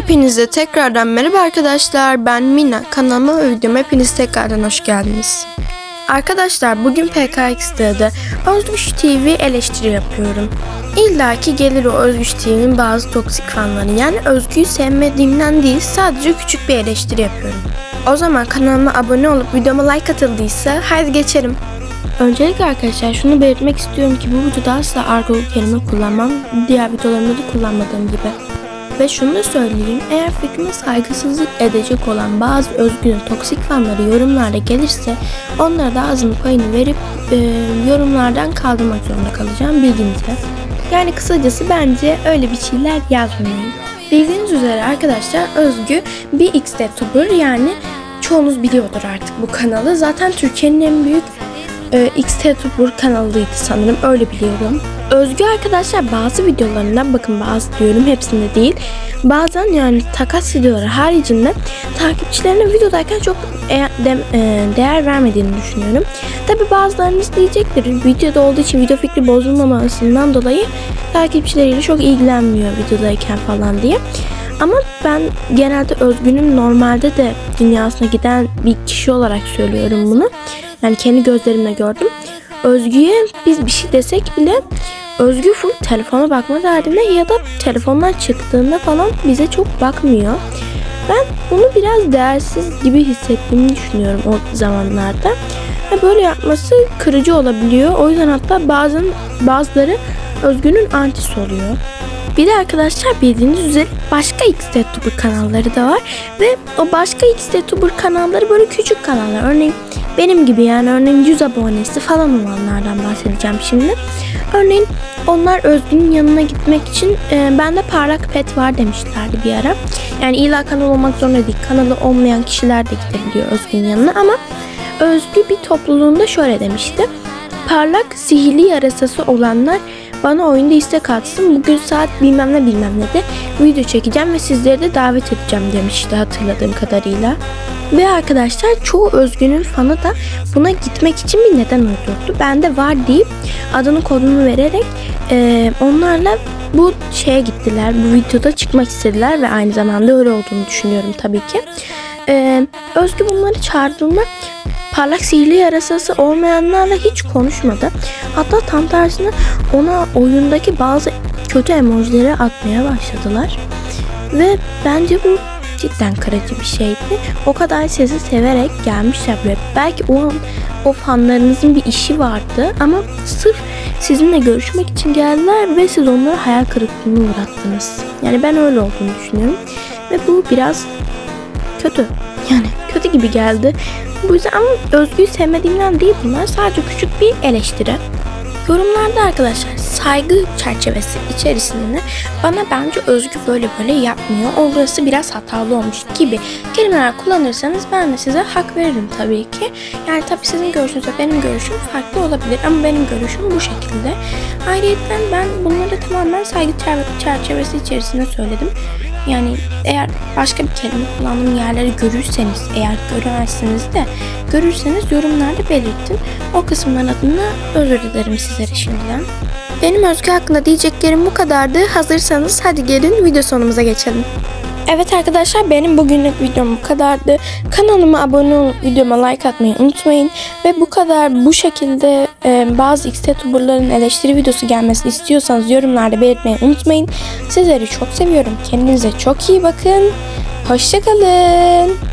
Hepinize tekrardan merhaba arkadaşlar. Ben Mina. Kanalıma ve videoma hepiniz tekrardan hoş geldiniz. Arkadaşlar bugün PKX'de Özgüç TV eleştiri yapıyorum. İlla ki gelir o Özgüç TV'nin bazı toksik fanları. Yani Özgü'yü sevmediğimden değil sadece küçük bir eleştiri yapıyorum. O zaman kanalıma abone olup videoma like atıldıysa haydi geçelim. Öncelikle arkadaşlar şunu belirtmek istiyorum ki bu videoda asla argo kelime kullanmam. Diğer videolarımda da kullanmadığım gibi. Ve şunu da söyleyeyim, eğer fikrime saygısızlık edecek olan bazı özgün toksik fanları yorumlarda gelirse onlara da ağzının payını verip e, yorumlardan kaldırmak zorunda kalacağım bilginize. Yani kısacası bence öyle bir şeyler yazmayın. Bildiğiniz üzere arkadaşlar Özgü bir X-Tuber yani çoğunuz biliyordur artık bu kanalı. Zaten Türkiye'nin en büyük e, X-Tuber kanalıydı sanırım öyle biliyorum. Özgü arkadaşlar bazı videolarında bakın bazı diyorum hepsinde değil. Bazen yani takas videoları haricinde takipçilerine videodayken çok e- de- e, değer vermediğini düşünüyorum. Tabi bazılarınız diyecektir videoda olduğu için video fikri bozulmamasından dolayı takipçileriyle çok ilgilenmiyor videodayken falan diye. Ama ben genelde Özgün'ün normalde de dünyasına giden bir kişi olarak söylüyorum bunu. Yani kendi gözlerimle gördüm. Özgü'ye biz bir şey desek bile Özgü full telefona bakma derdinde ya da telefondan çıktığında falan bize çok bakmıyor. Ben bunu biraz değersiz gibi hissettiğimi düşünüyorum o zamanlarda. Ve böyle yapması kırıcı olabiliyor. O yüzden hatta bazen bazıları Özgü'nün antisi oluyor. Bir de arkadaşlar bildiğiniz üzere başka X-Tuber kanalları da var. Ve o başka X-Tuber kanalları böyle küçük kanallar. Örneğin benim gibi yani örneğin 100 abonesi falan olanlardan bahsedeceğim şimdi. Örneğin onlar Özgün'ün yanına gitmek için e, bende parlak pet var demişlerdi bir ara. Yani illa kanal olmak zorunda değil. Kanalı olmayan kişiler de gidebiliyor Özgün'ün yanına ama Özgü bir topluluğunda şöyle demişti. Parlak sihirli yarasası olanlar bana oyunda istek atsın. Bugün saat bilmem ne bilmem ne de video çekeceğim ve sizleri de davet edeceğim demişti hatırladığım kadarıyla. Ve arkadaşlar çoğu Özgün'ün fanı da buna gitmek için bir neden uydurdu. Ben de var deyip adını kodunu vererek e, onlarla bu şeye gittiler. Bu videoda çıkmak istediler ve aynı zamanda öyle olduğunu düşünüyorum tabii ki. E, Özgü bunları çağırdığında parlak sihirli yarasası olmayanlarla hiç konuşmadı. Hatta tam tersine ona oyundaki bazı kötü emojileri atmaya başladılar. Ve bence bu cidden kırıcı bir şeydi. O kadar sizi severek gelmişler buraya. Belki o o fanlarınızın bir işi vardı ama sırf sizinle görüşmek için geldiler ve siz onları hayal kırıklığına uğrattınız. Yani ben öyle olduğunu düşünüyorum. Ve bu biraz kötü. Yani kötü gibi geldi. Bu yüzden ama Özgü'yü sevmediğimden değil bunlar. Sadece küçük bir eleştiri. Yorumlarda arkadaşlar saygı çerçevesi içerisinde bana bence Özgü böyle böyle yapmıyor. Orası biraz hatalı olmuş gibi kelimeler kullanırsanız ben de size hak veririm tabii ki. Yani tabii sizin görüşünüz ve benim görüşüm farklı olabilir ama benim görüşüm bu şekilde. Ayrıca ben bunları tamamen saygı çer- çerçevesi içerisinde söyledim. Yani eğer başka bir kelime kullandığım yerleri görürseniz, eğer göremezsiniz de görürseniz yorumlarda belirtin. O kısımların adına özür dilerim sizlere şimdiden. Benim Özgü hakkında diyeceklerim bu kadardı. Hazırsanız hadi gelin video sonumuza geçelim. Evet arkadaşlar benim bugünlük videom bu kadardı. Kanalıma abone olup videoma like atmayı unutmayın. Ve bu kadar bu şekilde bazı X-Tuber'ların eleştiri videosu gelmesini istiyorsanız yorumlarda belirtmeyi unutmayın. Sizleri çok seviyorum. Kendinize çok iyi bakın. Hoşçakalın.